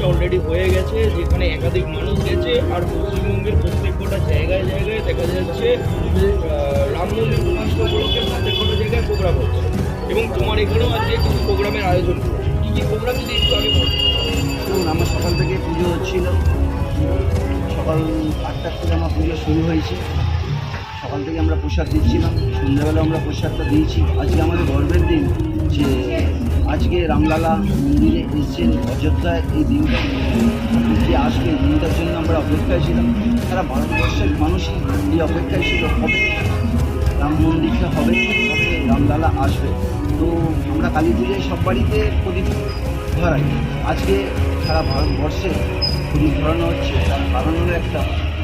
লক্ষাধিক মানুষ গেছে, আর পশ্চিমবঙ্গের প্রত্যেক কটা জায়গায় জায়গায় দেখা যাচ্ছে রাম মন্দির প্রতিষ্ঠা উপলক্ষে প্রত্যেক কটা জায়গায় প্রোগ্রাম হচ্ছে। এবং তোমার এখানেও আজকে কিছু প্রোগ্রামের আয়োজন কী কী প্রোগ্রাম যদি একটু আগে বলো। দেখুন, আমার সকাল থেকে পুজো হচ্ছিল। সকাল আটটার থেকে আমার পুজো শুরু হয়েছে। সকাল থেকে আমরা প্রসাদ দিচ্ছিলাম। সন্ধ্যাবেলা আমরা প্রসাদটা দিয়েছি। আজকে আমাদের গর্বের দিন যে আজকে রামলালা মন্দিরে এসেছেন অযোধ্যায় এই দিনটা যে আসবে এই দিনটার জন্য আমরা অপেক্ষায় ছিলাম। তারা ভারতবর্ষের মানুষই এই অপেক্ষায় ছিল, হবে রাম মন্দিরটা হবে রামলালা আসবে। তো আমরা কালী পুজোয় সব বাড়িতে প্রদীপ ধরাই। আজকে সারা ভারতবর্ষে প্রদীপ ধরানো হচ্ছে, তার কারণ হলো একটা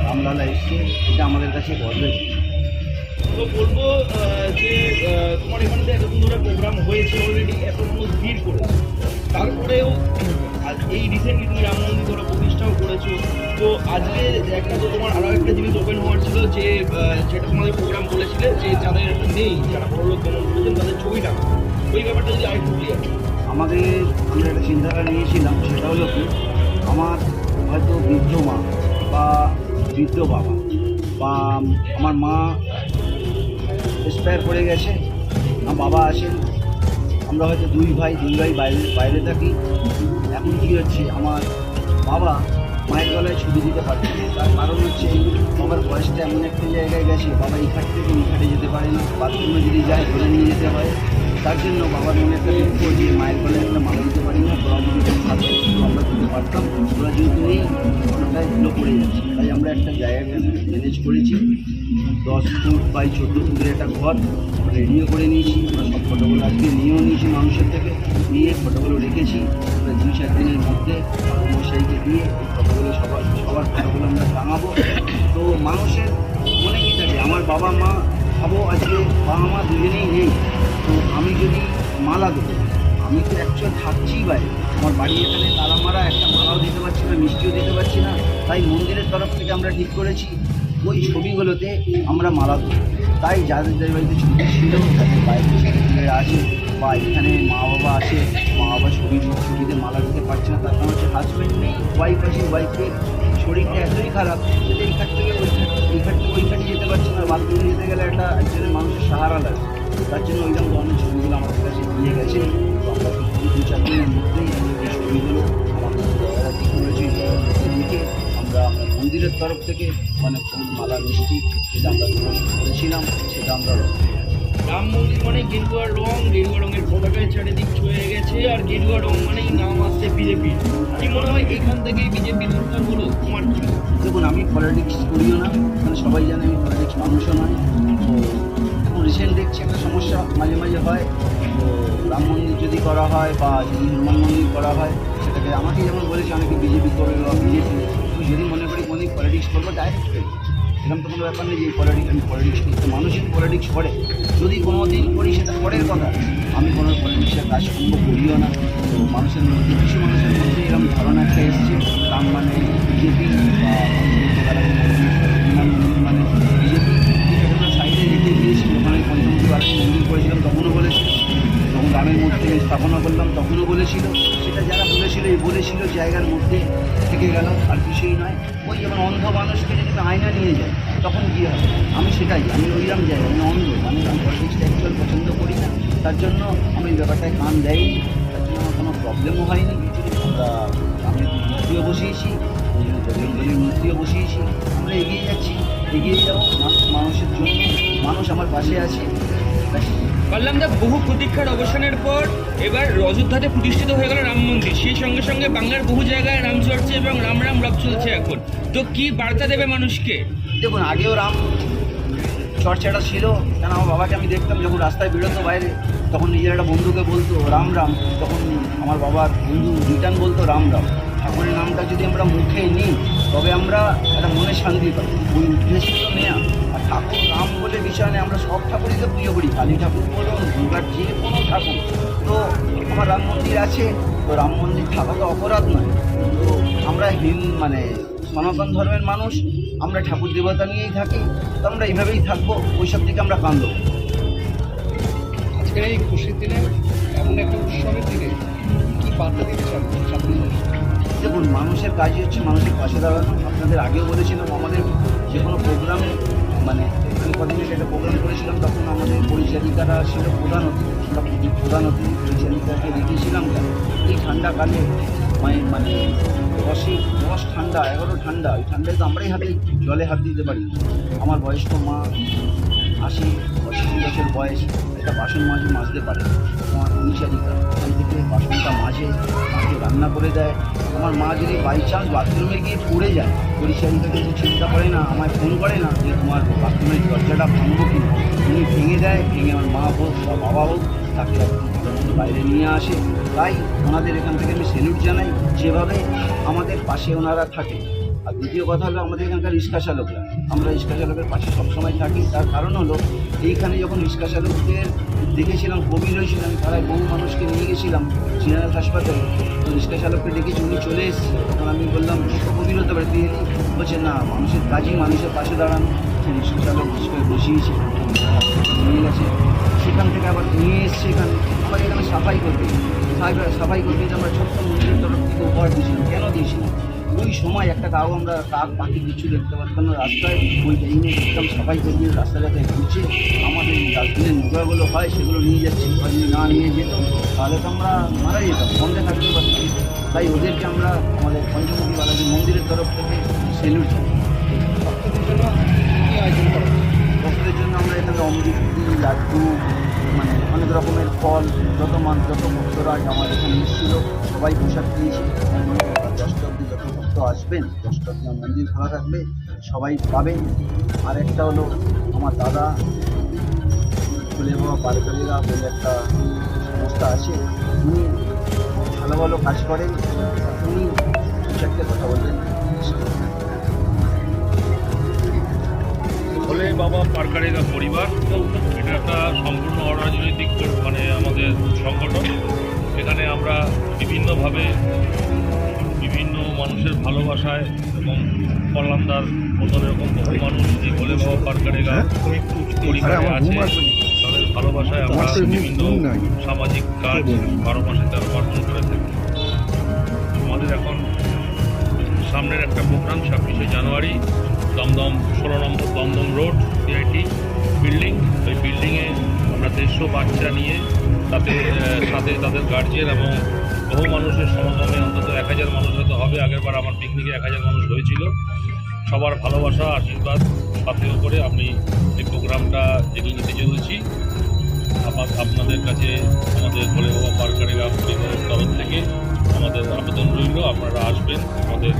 রামলালা এসছে, এটা আমাদের কাছে গর্বের তো বলব যে তোমার এখানে তো এতদিন ধরে প্রোগ্রাম হয়েছে অলরেডি এত মানুষ ভিড় করেছে। তারপরেও আজ এই রিসেন্টলি তুমি রাম মন্দির ধরে প্রতিষ্ঠাও করেছ। তো আজকে একটা তো তোমার আরও একটা জিনিস ওপেন হওয়ার ছিল যে যেটা তোমাদের প্রোগ্রাম বলেছিলে যে যাদের নেই, যারা বড় লোক গমন করেছেন তাদের ছবি টাকা ওই ব্যাপারটা যদি আরেকটু ক্লিয়ার আমাদের, আমরা একটা চিন্তাধারা নিয়েছিলাম, সেটা হলো কি, আমার হয়তো বৃদ্ধ মা বা বৃদ্ধ বাবা বা আমার মা এক্সপায়ার করে গেছে। আমার বাবা আসেন। আমরা হয়তো দুই ভাই দুই ভাই বাইরে বাইরে থাকি। এখন কী হচ্ছে? আমার বাবা মায়ের গলায় ছবি দিতে পারছে না। তার কারণ হচ্ছে বাবার বয়সটা এমন একটা জায়গায় গেছে, বাবা এই খাট থেকে ওই খাটে যেতে পারে না। বাথরুমে যদি যায় ধরে নিয়ে যেতে হয়। তার জন্য বাবার মনে একটা দুঃখ যে মায়ের গলায় একটা মালা দিতে পারি না তোরা যদি থাকতো আমরা দিতে পারতাম। তোরা যেহেতু নেই এগুলো পড়ে যাচ্ছে। তাই আমরা একটা জায়গা ম্যানেজ করেছি। দশ ফুট বাই চোদ্দ ফুটের একটা ঘর রেডিও করে নিয়েছি, আমরা সব ফটোগুলো আজকে নিয়েও নিয়েছি মানুষের থেকে, নিয়ে ফটোগুলো রেখেছি, আমরা দুই চার দিনের মধ্যে মশাইকে দিয়ে ফটোগুলো সবার সবার ফটোগুলো আমরা টাঙাবো তো মানুষের মনে কী থাকে? আমার বাবা, মা ভাবো আজকে বাবা, মা দুজনেই নেই। তো আমি যদি মালা দেবো, আমি তো অ্যাকচুয়াল থাকছি বাইরে আমার বাড়ি এখানে তালা মারা একটা মালাও দিতে পারছি না, মিষ্টিও দিতে পারছি না। তাই মন্দিরের তরফ থেকে আমরা ঠিক করেছি। ওই ছবিগুলোতে আমরা মালা দেবো তাই যাদের যাদের বাড়িতে ছবি ছিল তাদের বাইরে ছেলেমেয়েরা আছে বা এখানে মা বাবা আছে মা বাবা ছবি ছবিতে মালা দিতে পারছে না, তার কারণ হচ্ছে হাজব্যান্ড নেই ওয়াইফ আছে ওয়াইফের শরীরটা এতই খারাপ যে এই খাট থেকে ওই এই খাট থেকে ওই খাটে যেতে পারছে না, বাথরুমে যেতে গেলে একটা একজনের মানুষের সাহারা লাগে। তার জন্য ওইরকম ধরনের ছবিগুলো আমাদের কাছে দিয়ে গেছে। আমরা দু- চার দিনের মধ্যেই এই ছবিগুলো আমাদের করেছি আমরা মন্দিরের তরফ থেকে মানে ফুল মালা মিষ্টি যেটা আমরা করেছিলাম সেটা আমরা রাম মন্দির মানে গেরুয়া রং গেরুয়া রঙের পতাকায় চারিদিক ছয়ে গেছে আর গেরুয়া রং মানেই নাম আসছে বিজেপি। কি মনে হয় এখান থেকে বিজেপির উত্থান হলো তোমার কি? দেখুন আমি পলিটিক্স করিও না মানে সবাই জানে আমি পলিটিক্স মানুষও নয়। তো রিসেন্ট দেখছি একটা সমস্যা মাঝে মাঝে হয়। তো রাম মন্দির যদি করা হয় বা যদি হনুমান মন্দির করা হয় সেটাকে আমাকে যেমন বলেছে অনেকে বিজেপি করবে বা বিজেপি। যদি মনে কোনো পলিটিক্স করব ডাইরেক্ট এরকম তো কোনো ব্যাপার নেই যে পলিটিক্স আমি পলিটিক্স করতে মানুষই পলিটিক্স করে। যদি কোনো দিন করি সেটা পরের কথা। আমি কোনো পলিটিক্সের কাজ কর্ম করিও না। তো মানুষের মধ্যে, কিছু মানুষের মধ্যে এরকম ধারণা একটা এসছে। তার মানে বিজেপি বা তার জন্য আমি ব্যাপারটায় কান দেয়নি তার জন্য আমার কোনো প্রবলেমও হয়নি। আমরা আমি মূর্তিও বসিয়েছি মূর্তিও বসিয়েছি। আমরা এগিয়ে যাচ্ছি এগিয়ে যাব। মানুষের জন্য মানুষ আমার পাশে আছে। দা বহু প্রতীক্ষার অবসানের পর এবার অযোধ্যাতে প্রতিষ্ঠিত হয়ে গেল রাম মন্দির। সেই সঙ্গে সঙ্গে বাংলার বহু জায়গায় রাম চর্চা এবং রাম রাম রব চলছে এখন। তো কি বার্তা দেবে মানুষকে? দেখুন আগেও রাম চর্চাটা ছিল। কেন আমার বাবাকে আমি দেখতাম যখন রাস্তায় বেরোতো বাইরে। তখন নিজের একটা বন্ধুকে বলতো, রাম রাম। তখন আমার বাবার বন্ধু রিটার্ন বলতো, রাম রাম। ঠাকুরের নামটা যদি আমরা মুখে নিই, তবে আমরা একটা মনে শান্তি পাই। ওই উদ্দেশ্য তো নেয়া আর ঠাকুর রাম বলে বিষয় নেই আমরা সব ঠাকুরই তো পুজো করি। কালী ঠাকুর বলুন, দুর্গার যে কোনো ঠাকুর। তো আমার রাম মন্দির আছে, তো রাম মন্দির থাকা তো অপরাধ নয়। তো আমরা হিন মানে সনাতন ধর্মের মানুষ, আমরা ঠাকুর দেবতা নিয়েই থাকি, তো আমরা এইভাবেই থাকব, ওইসব দিকে আমরা কান্দ এই খুশির দিনে, এমন একটা উৎসবের দিনে কি বার্তা দিতে চান দেখুন, মানুষের কাজই হচ্ছে মানুষের পাশে দাঁড়ানো। আপনাদের আগেও বলেছিলাম, আমাদের যে কোনো প্রোগ্রাম মানে আমি কদিন একটা প্রোগ্রাম করেছিলাম, তখন আমাদের পরিচারিকারা ছিল প্রধান অতিথি প্রধান অতিথি পরিচারিকাকে রেখেছিলাম কেন এই ঠান্ডাকালে মানে মানে দশে দশ ঠান্ডা, এগারো ঠান্ডা, ওই ঠান্ডায় তো আমরাই হাতে জলে হাত দিতে পারি। আমার বয়স্ক মা, আশি পঁচাশি বছর বয়স একটা বাসন মাঝে মাজতে পারে। আমার পরিচারিকা এখান থেকে বাসনটা মাঝে মাকে রান্না করে দেয়। আমার মা যদি বাই চান্স বাথরুমে গিয়ে পড়ে যায় পরিচারিকা কিন্তু চিন্তা করে না, আমায় ফোন করে না যে তোমার বাথরুমের দরজাটা ভাঙবো কি উনি ভেঙে দেয়, ভেঙে আমার মা হোক, বা বাবা হোক, তাকে বাইরে নিয়ে আসে। তাই ওনাদের এখান থেকে আমি সেলুট জানাই। যেভাবে আমাদের পাশে ওনারা থাকে। আর দ্বিতীয় কথা হলো আমাদের এখানকার রিক্সা চালকরা আমরা রিক্সা চালকের পাশে সবসময় থাকি। তার কারণ হলো, এইখানে যখন রিক্সা চালকদের দেখেছিলাম হয়েছিল আমি পাড়ায় বহু মানুষকে নিয়ে গেছিলাম জেনারেল হাসপাতালে। তো রিক্সা চালককে উনি চলে এসেছে। তখন আমি বললাম কোভিড হতে পারে তিনি বলছে, না, মানুষের কাজই মানুষের পাশে দাঁড়ানো। রিক্সা চালক রিক্সায় বসিয়েছে, নিয়ে গেছে। সেখান থেকে আবার নিয়ে এসছে এখানে। আবার এখানে সাফাই করবে। সাফাই করবে আমরা ছোট্ট মন্দিরের তরফ থেকে উপহার দিয়েছিলাম। কেন দিয়েছিলাম? ওই সময়, একটা কাউ আমরা কাক পাখি কিছু দেখতে পারতাম না রাস্তায় ওই টাইমে দেখতাম সাফাই করিয়ে রাস্তা রাস্তায় ঘুরছে। আমাদের ডাস্টবিনের নোংরাগুলো হয়, সেগুলো নিয়ে যাচ্ছে। না নিয়ে যেত, তাহলে তো আমরা মারা যেতাম, বন্ধে থাকতে পারতাম। তাই ওদেরকে আমরা আমাদের পঞ্চমুখী বালাজি মন্দিরের তরফ থেকে সেলুট ভক্তদের জন্য ভক্তদের জন্য আমরা এখানে অমৃতি লাড্ডু মানে অনেক রকমের ফল, যত মান, যত ভক্তরা আমার এখানে এসেছিল, সবাই পোশাক দিয়েছে ভক্ত আসবেন, দশটা মন্দির খোলা থাকবে, সবাই পাবেন। আর একটা হলো আমার দাদা, ফুলে বাবা পারকারিরা বলে একটা সংস্থা আছে, উনি ভালো ভালো কাজ করেন, উনি চারটে কথা বলবেন। বাবা পারকারেগা পরিবার, এটা একটা সম্পূর্ণ অরাজনৈতিক মানে আমাদের সংগঠন। এখানে আমরা বিভিন্নভাবে বিভিন্ন মানুষের ভালোবাসায় এবং কল্যাণদার মতন এরকম বহু মানুষ এই ভোলে বাবা পারকারেগা পরিবারে আছে তাদের ভালোবাসায় আমরা বিভিন্ন সামাজিক কাজ বারো মাসে তেরো পার্বণ করে থাকি। আমাদের এখন সামনের একটা প্রোগ্রাম ছাব্বিশে জানুয়ারি দমদম ষোলো number Dum Dum road CIT building ওই বিল্ডিংয়ে আমরা দেড়শো বাচ্চা নিয়ে তাতে সাথে তাদের গার্জিয়ান এবং বহু মানুষের সমাগমে অন্তত এক হাজার মানুষ হয়তো হবে। আগেরবার আমার পিকনিকে এক হাজার মানুষ হয়েছিল। সবার ভালোবাসা আশীর্বাদ সাথে করে আমি এই প্রোগ্রামটা এগিয়ে নিতে চলেছি। আবার আপনাদের কাছে আমাদের ভোলে বাবা পার্কারেগা পরিবারের তরফ থেকে আমাদের আবেদন রইল। আপনারা আসবেন আমাদের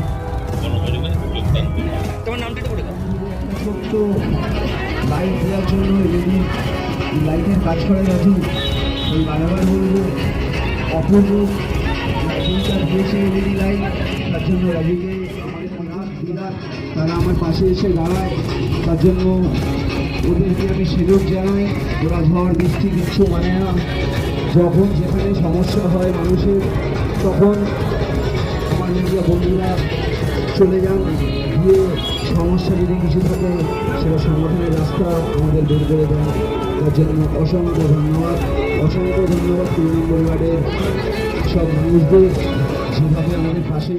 বনভোজনে যোগদান করবেন। তোমার নামটা বলে দাও। ছোট্ট লাইট দেওয়ার জন্য যদি লাইটের কাজ করে গেছেন ওই বারবার বলব অপূর্ব তার জন্য তারা আমার পাশে এসে দাঁড়ায়। তার জন্য ওদেরকে আমি সুযোগ জানাই। ওরা ঝড় বৃষ্টি কিচ্ছু মানে না। যখন যেখানে সমস্যা হয় মানুষের, তখন আমার মিডিয়া বন্ধুরা চলে যান। গিয়ে সমস্যা যদি কিছু থাকে, সেটা সমাধানের রাস্তা আমাদের বের করে দেন। তার জন্য অসংখ্য ধন্যবাদ। অসংখ্য ধন্যবাদ নম্বর ওয়ার্ডের সব নিউজদের যেভাবে আমাদের পাশে